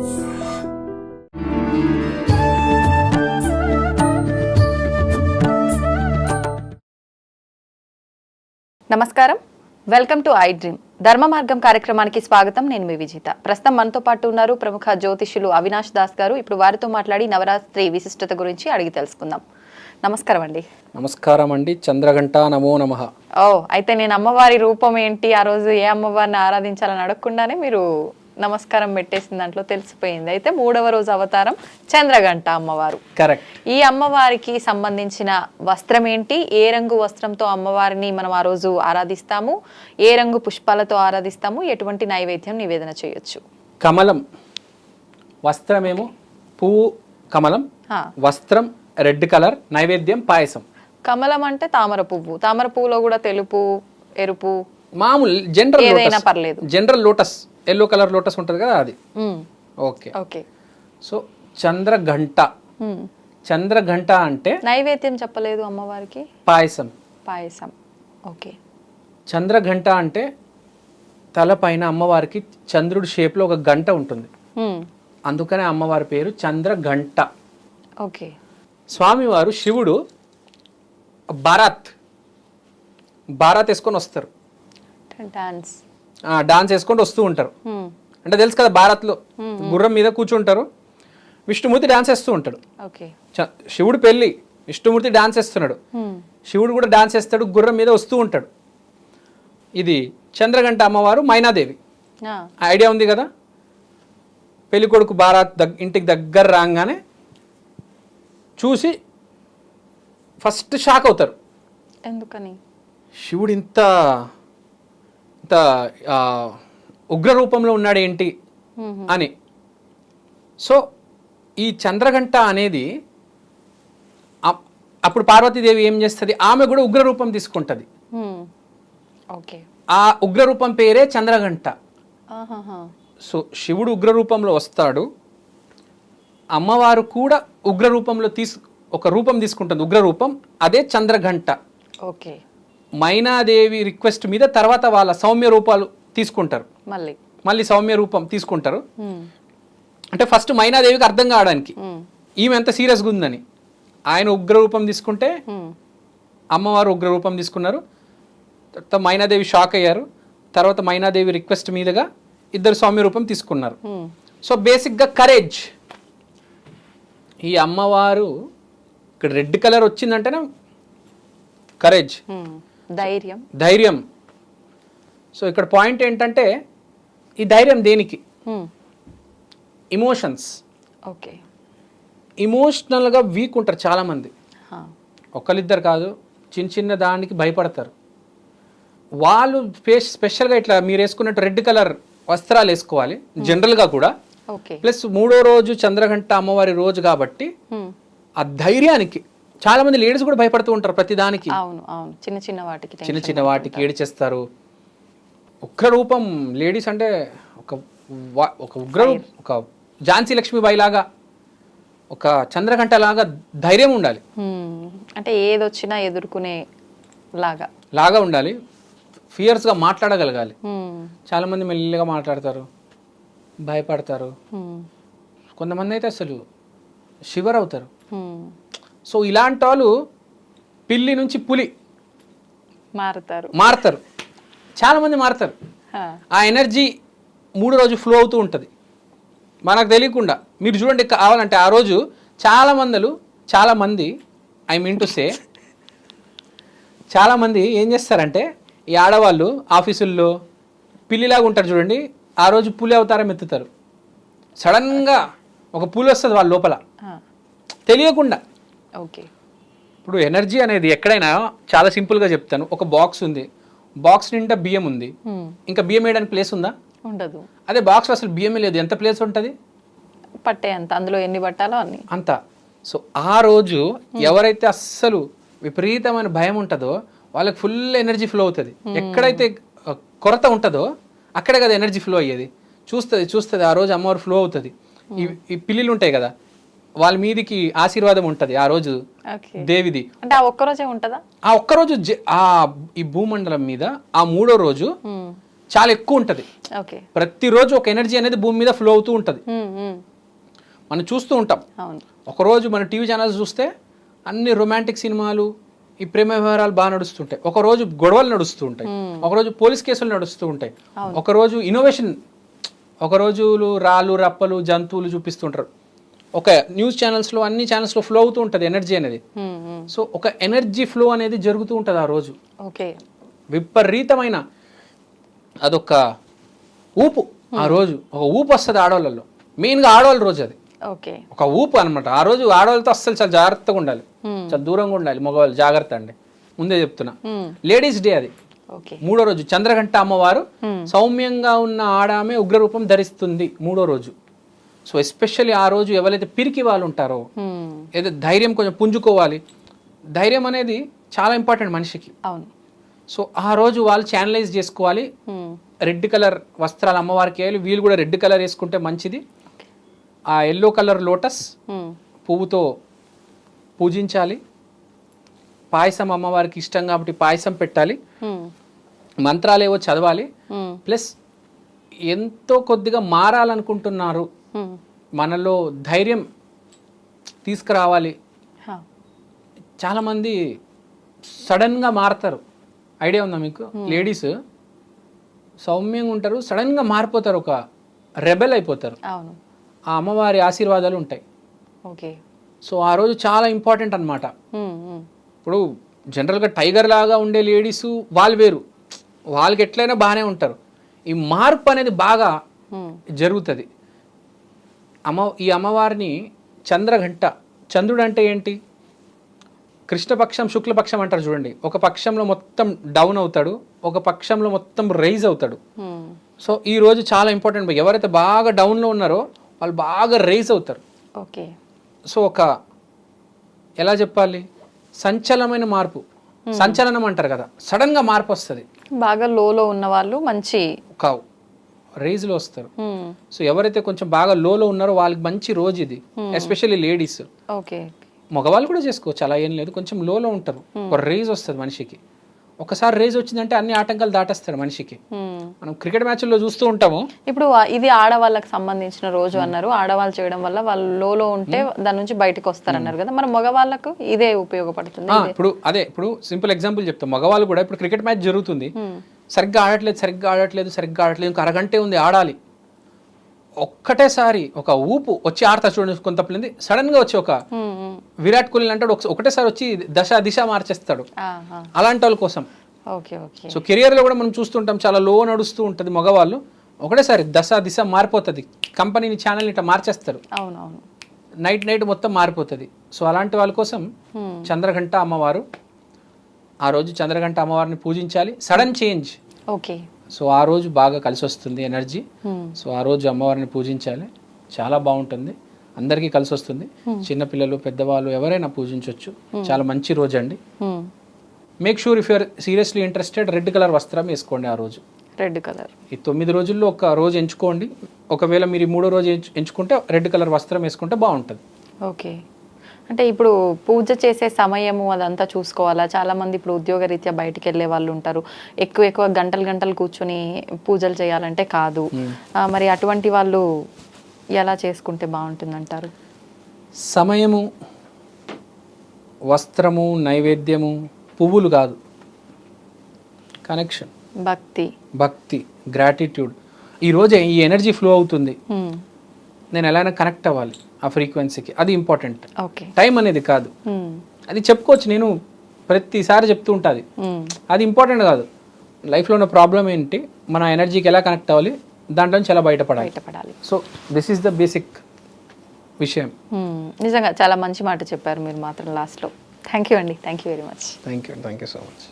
నమస్కారం. Welcome to I Dream. Dharma Margam కార్యక్రమానికి స్వాగతం. నేను మీ విజిత. ప్రస్తుతం మనతో పాటు ఉన్నారు ప్రముఖ జ్యోతిష్యులు అవినాష్ దాస్ గారు. ఇప్పుడు వారితో మాట్లాడి నవరాత్రి విశిష్టత గురించి అడిగి తెలుసుకుందాం. నమస్కారం అండి. నమస్కారం అండి. చంద్రఘంట నమో నమ. ఓ అయితే నేను అమ్మవారి రూపం ఏంటి? ఆ రోజు ఏ అమ్మవారిని ఆరాధించాలని అడగకుండానే మీరు నమస్కారం పెట్టేసిన దాంట్లో తెలిసిపోయింది. అయితే మూడవ రోజు అవతారం చంద్రగంట అమ్మవారు. కరెక్ట్. ఈ అమ్మవారికి సంబంధించిన వస్త్రం ఏంటి? ఏ రంగు వస్త్రంతో అమ్మవారిని మనం ఆ రోజు ఆరాధిస్తాము? ఏ రంగు పుష్పాలతో ఆరాధిస్తాము? ఎటువంటి నైవేద్యం నివేదన చేయొచ్చు? కమలం. వస్త్రమేమో? పువ్వు కమలం. వస్త్రం రెడ్ కలర్ నైవేద్యం పాయసం. కమలం అంటే తామర పువ్వు. తామర పువ్వులో కూడా తెలుపు ఎరుపు మామూలు జనరల్ ఏదైనా పర్లేదు. General lotus. Yellow colour lotus ఉంటుంది కదా అది. Okay. Okay. So Chandraghanta. Chandraghanta అంటే? నైవేద్యం చెప్పలేదు అమ్మవారికి? పాయసం. పాయసం. ఓకే. చంద్రఘంట అంటే తల పైన అమ్మవారికి చంద్రుడి షేప్లో ఒక గంట ఉంటుంది. అందుకనే అమ్మవారి పేరు చంద్రఘంట. ఓకే. స్వామివారు శివుడు భారత్. భారత్ వేసుకొని వస్తారు. డాన్స్ డాన్స్ వేసుకొని వస్తూ ఉంటారు. ఉమ్, అంటే తెలుసు కదా భారత్లో గుర్రం మీద కూర్చుంటారు. విష్ణుమూర్తి డాన్స్ వేస్తూ ఉంటాడు శివుడు పెళ్ళి విష్ణుమూర్తి డాన్స్ వేస్తున్నాడు. శివుడు కూడా డాన్స్ వేస్తాడు గుర్రం మీద వస్తూ ఉంటాడు. ఇది చంద్రగంట అమ్మవారు మైనాదేవి. ఐడియా ఉంది కదా? పెళ్ళి కొడుకు భారత్ దగ్ ఇంటికి దగ్గర రాగానే చూసి ఫస్ట్ షాక్ అవుతారు. ఎందుకని? శివుడు ఇంత ఇంత ఉగ్ర రూపంలో ఉన్నాడు ఏంటి ఉమ్, అని. సో ఈ చంద్రగంట అనేది అప్- అప్పుడు పార్వతీదేవి ఏం చేస్తుంది? ఆమె కూడా ఉగ్ర రూపం తీసుకుంటుంది ఆ ఉగ్ర రూపం పేరే చంద్రగంట. సో శివుడు ఉగ్ర రూపంలో వస్తాడు. అమ్మవారు కూడా ఉగ్ర రూపంలో తీసు ఒక రూపం తీసుకుంటుంది. ఉగ్ర రూపం అదే చంద్రఘంట. ఓకే. మైనాదేవి రిక్వెస్ట్ మీద తర్వాత వాళ్ళ సౌమ్య రూపాలు తీసుకుంటారు. మళ్ళీ. మళ్ళీ సౌమ్య రూపం తీసుకుంటారు. అంటే ఫస్ట్ మైనాదేవికి అర్థం కావడానికి ఈమె ఎంత సీరియస్గా ఉందని. ఆయన ఉగ్ర రూపం తీసుకుంటే అమ్మవారు ఉగ్ర రూపం తీసుకున్నారు. తర్వాత మైనాదేవి షాక్ అయ్యారు. తర్వాత మైనాదేవి రిక్వెస్ట్ మీదుగా ఇద్దరు సౌమ్య రూపం తీసుకున్నారు. సో బేసిక్గా కరేజ్. ఈ అమ్మవారు ఇక్కడ రెడ్ కలర్ వచ్చిందంటేనే కరేజ్. ధైర్యం. ధైర్యం. సో ఇక్కడ పాయింట్ ఏంటంటే ఈ ధైర్యం దేనికి? ఇమోషన్స్ ఓకే ఇమోషనల్గా వీక్ ఉంటారు చాలామంది. ఒకళ్ళిద్దరు కాదు చిన్న చిన్న దానికి భయపడతారు. వాళ్ళు స్పె- స్పెషల్గా ఇట్లా మీరు వేసుకున్నట్టు రెడ్ కలర్ వస్త్రాలు వేసుకోవాలి జనరల్గా కూడా. ఓకే ప్లస్ మూడో రోజు చంద్రఘంట అమ్మవారి రోజు కాబట్టి ఉమ్, ఆ ధైర్యానికి చాలా మంది లేడీస్ కూడా భయపడుతూ ఉంటారు ప్రతి దానికి అవును అవును. చిన్న చిన్న వాటికి చిన్న చిన్న వాటికి ఏడిచేస్తారు. ఉగ్ర రూపం లేడీస్ అంటే ఒక ఒక ఉగ్ర రూపం, ఒక ఝాన్సీ లక్ష్మీబాయి లాగా ఒక చంద్రఘంట లాగా ధైర్యం ఉండాలి. అంటే ఏదొచ్చినా ఎదుర్కొనే లాగా. లాగా ఉండాలి. ఫియర్స్గా మాట్లాడగలగాలి. ఉమ్, చాలామంది మెల్లిగా మాట్లాడతారు భయపడతారు. కొంతమంది అయితే అసలు షివర్ అవుతారు సో ఇలాంటి వాళ్ళు పిల్లి నుంచి పులి మారుతారు. మారుతారు. చాలామంది మారుతారు. ఆ ఎనర్జీ మూడు రోజు ఫ్లో అవుతూ ఉంటుంది. మనకు తెలియకుండా. మీరు చూడండి కావాలంటే ఆ రోజు చాలా మందులు చాలా మంది ఐ మీన్ టు సే చాలామంది ఏం చేస్తారంటే ఈ ఆడవాళ్ళు ఆఫీసుల్లో పిల్లిలాగా ఉంటారు చూడండి ఆ రోజు పులి అవతారం ఎత్తుతారు. సడన్గా ఒక పులి వస్తుంది వాళ్ళ లోపల. తెలియకుండా. ఓకే ఇప్పుడు ఎనర్జీ అనేది ఎక్కడైనా చాలా సింపుల్గా చెప్తాను. ఒక బాక్స్ ఉంది. బాక్స్ నిండా బియ్యం ఉంది. ఉమ్, ఇంకా బియ్యం వేయడానికి ప్లేస్ ఉందా? ఉండదు. అదే బాక్స్లో అసలు బియ్యమే లేదు. ఎంత ప్లేస్ ఉంటుంది? పట్టే అంత. అందులో ఎన్ని పట్టాలో అన్ని. అంత. సో ఆ రోజు ఎవరైతే అస్సలు విపరీతమైన భయం ఉంటుందో వాళ్ళకి ఫుల్ ఎనర్జీ ఫ్లో అవుతుంది. ఎక్కడైతే ఆ, కొరత ఉంటుందో అక్కడే కదా ఎనర్జీ ఫ్లో అయ్యేది. చూస్తుంది చూస్తుంది. ఆ రోజు అమ్మవారు ఫ్లో అవుతుంది. ఈ ఈ పిల్లిలు ఉంటాయి కదా వాళ్ళ మీదికి ఆశీర్వాదం ఉంటుంది ఆ రోజు దేవిది. అంటే ఆ ఒక్కరోజే ఉంటుందా? ఆ ఒక్కరోజు ఆ ఈ భూమండలం మీద ఆ మూడో రోజు చాలా ఎక్కువ ఉంటుంది. ప్రతిరోజు ఒక ఎనర్జీ అనేది భూమి మీద ఫ్లో అవుతూ ఉంటుంది. మనం చూస్తూ ఉంటాం. ఒకరోజు మన టీవీ ఛానల్స్ చూస్తే అన్ని రొమాంటిక్ సినిమాలు ఈ ప్రేమ వ్యవహారాలు బాగా నడుస్తుంటాయి. ఒకరోజు గొడవలు నడుస్తూ ఉంటాయి. ఒకరోజు పోలీస్ కేసులు నడుస్తూ ఉంటాయి. ఒకరోజు ఇన్నోవేషన్ ఒక రోజులు రాళ్ళు రప్పలు జంతువులు చూపిస్తుంటారు. ఒక న్యూస్ ఛానల్స్లో అన్ని ఛానల్స్లో ఫ్లో అవుతూ ఉంటుంది ఎనర్జీ అనేది. Um, um. సో ఒక ఎనర్జీ ఫ్లో అనేది జరుగుతూ ఉంటుంది ఆ రోజు. ఓకే విపరీతమైన అదొక ఊపు ఆ రోజు. ఒక ఊపు వస్తుంది ఆడవాళ్ళలో మెయిన్గా ఆడవాళ్ళ రోజు అది. ఓకే ఒక ఊపు అనమాట ఆ రోజు ఆడవాళ్ళతో అస్సలు చాలా జాగ్రత్తగా ఉండాలి. Hmm. చాలా దూరంగా ఉండాలి మగవాళ్ళు. జాగ్రత్త అండి. ముందే చెప్తున్నా. లేడీస్ డే అది. మూడో రోజు. చంద్రఘంట అమ్మవారు Hmm. సౌమ్యంగా ఉన్న ఆడామె ఉగ్రరూపం ధరిస్తుంది మూడో రోజు. సో ఎస్పెషల్లీ ఆ రోజు ఎవరైతే పిరికి వాళ్ళు ఉంటారో ఉమ్, ఏదో ధైర్యం కొంచెం పుంజుకోవాలి. ధైర్యం అనేది చాలా ఇంపార్టెంట్ మనిషికి. అవును. సో ఆ రోజు వాళ్ళు ఛానలైజ్ చేసుకోవాలి. ఉమ్, రెడ్ కలర్ వస్త్రాలు అమ్మవారికి వేయాలి. వీళ్ళు కూడా రెడ్ కలర్ వేసుకుంటే మంచిది. ఆ ఎల్లో కలర్ లోటస్ ఉమ్, పువ్వుతో పూజించాలి. పాయసం అమ్మవారికి ఇష్టం కాబట్టి పాయసం పెట్టాలి. మంత్రాలు ఏవో చదవాలి. ప్లస్ ఎంతో కొద్దిగా మారాలనుకుంటున్నారు. ఉమ్. మనలో ధైర్యం తీసుకురావాలి. చాలామంది సడన్గా మారుతారు. ఐడియా ఉందా మీకు? లేడీస్ సౌమ్యంగా ఉంటారు సడన్గా మారిపోతారు ఒక రెబెల్ అయిపోతారు. ఆ అమ్మవారి ఆశీర్వాదాలు ఉంటాయి. ఓకే. సో ఆ రోజు చాలా ఇంపార్టెంట్ ఉమ్, ఉమ్, ఇప్పుడు జనరల్గా టైగర్ లాగా ఉండే లేడీస్ వాళ్ళు వేరు. వాళ్ళకి ఎట్లయినా బాగానే ఉంటారు. ఈ మార్పు అనేది బాగా జరుగుతుంది. అమ్మ ఈ అమ్మవారిని చంద్రఘంట చంద్రుడు అంటే ఏంటి? కృష్ణపక్షం శుక్లపక్షం అంటారు చూడండి. ఒక పక్షంలో మొత్తం డౌన్ అవుతాడు ఒక పక్షంలో మొత్తం రైజ్ అవుతాడు. సో ఈ రోజు చాలా ఇంపార్టెంట్ ఎవరైతే బాగా డౌన్లో ఉన్నారో వాళ్ళు బాగా రైజ్ అవుతారు. ఓకే. సో ఒక ఎలా చెప్పాలి? సంచలనమైన మార్పు. సంచలనం అంటారు కదా. సడన్గా మార్పు వస్తుంది. బాగా లోలో ఉన్న వాళ్ళు మంచి ఒక రేజ్లో వస్తారు. సో ఎవరైతే కొంచెం బాగా లోలో ఉన్నారో వాళ్ళకి మంచి రోజు ఇది. ఎస్పెషల్లీ లేడీస్ ఓకే మగవాళ్ళు కూడా చేసుకోవచ్చు. అలా ఏం లేదు. కొంచెం లోలో ఉంటారు. ఒక రేజ్ వస్తుంది మనిషికి. ఒకసారి రేజ్ వచ్చిందంటే అన్ని ఆటంకాలు దాటేస్తాడు మనిషికి. మనం క్రికెట్ మ్యాచ్ల్లో చూస్తూ ఉంటాము. ఇప్పుడు ఇది ఆడవాళ్ళకి సంబంధించిన రోజు అన్నారు. ఆడవాళ్ళు చేయడం వల్ల వాళ్ళు లోలో ఉంటే దాని నుంచి బయటకు వస్తారన్నారు కదా. మరి మగవాళ్ళకు ఇదే ఉపయోగపడుతుంది. ఇప్పుడు అదే ఇప్పుడు సింపుల్ ఎగ్జాంపుల్ చెప్తాం. మగవాళ్ళు కూడా ఇప్పుడు క్రికెట్ మ్యాచ్ జరుగుతుంది. సరిగ్గా ఆడట్లేదు సరిగ్గా ఆడట్లేదు సరిగ్గా ఆడట్లేదు ఇంకా అరగంటే ఉంది ఆడాలి. ఒక్కటేసారి ఒక ఊపు వచ్చి ఆడతా చూడండి కొంత సడన్గా వచ్చి ఒక. విరాట్ కోహ్లీ అంటాడు ఒకటేసారి వచ్చి దశ దిశ మార్చేస్తాడు. అలాంటి వాళ్ళ కోసం. Okay okay. సో కెరియర్లో కూడా మనం చూస్తుంటాం చాలా లో నడుస్తూ ఉంటుంది మగవాళ్ళు. ఒకటేసారి దశ దిశ మారిపోతుంది. కంపెనీని ఛానల్ ఇట్లా మార్చేస్తారు. అవునవును. నైట్ నైట్ మొత్తం మారిపోతుంది. సో అలాంటి వాళ్ళ కోసం. చంద్రఘంట అమ్మవారు ఆ రోజు చంద్రఘంట అమ్మవారిని పూజించాలి. Sudden change. ఓకే. సో ఆ రోజు బాగా కలిసి వస్తుంది ఎనర్జీ సో ఆ రోజు అమ్మవారిని పూజించాలి. చాలా బాగుంటుంది. అందరికీ కలిసి వస్తుంది. చిన్నపిల్లలు పెద్దవాళ్ళు ఎవరైనా పూజించవచ్చు చాలా మంచి రోజు అండి. Make sure if you're seriously interested red colour వస్త్రం వేసుకోండి ఆ రోజు. రెడ్ కలర్ ఈ తొమ్మిది రోజుల్లో ఒక రోజు ఎంచుకోండి. ఒకవేళ మీరు మూడో రోజు ఎంచు- ఎంచుకుంటే రెడ్ కలర్ వస్త్రం వేసుకుంటే బాగుంటుంది. ఓకే అంటే ఇప్పుడు పూజ చేసే సమయము అదంతా చూసుకోవాలా? చాలా మంది ఇప్పుడు ఉద్యోగరీత్యా బయటికి వెళ్ళే వాళ్ళు ఉంటారు. ఎక్కువ ఎక్కువ గంటలు గంటలు కూర్చొని పూజలు చేయాలంటే కాదు. ఆ, మరి అటువంటి వాళ్ళు ఎలా చేసుకుంటే బాగుంటుందంటారు? సమయము వస్త్రము నైవేద్యము పువ్వులు కాదు. కనెక్షన్ భక్తి. భక్తి గ్రాటిట్యూడ్ ఈ రోజు ఈ ఎనర్జీ ఫ్లో అవుతుంది. నేను ఎలాగైనా కనెక్ట్ అవ్వాలి ఆ ఫ్రీక్వెన్సీకి అది ఇంపార్టెంట్ ఓకే. టైం అనేది కాదు. అది చెప్పుకోవచ్చు నేను ప్రతిసారి చెప్తూ ఉంటుంది అది. ఇంపార్టెంట్ కాదు. లైఫ్లో ఉన్న ప్రాబ్లం ఏంటి? మన ఎనర్జీకి ఎలా కనెక్ట్ అవ్వాలి? దాంట్లో నుంచి ఎలా బయటపడాలి. బయటపడాలి. So this is the basic విషయం. నిజంగా చాలా మంచి మాట చెప్పారు మీరు మాత్రం లాస్ట్లో థ్యాంక్ యూ అండి. Thank you very much thank you thank you so much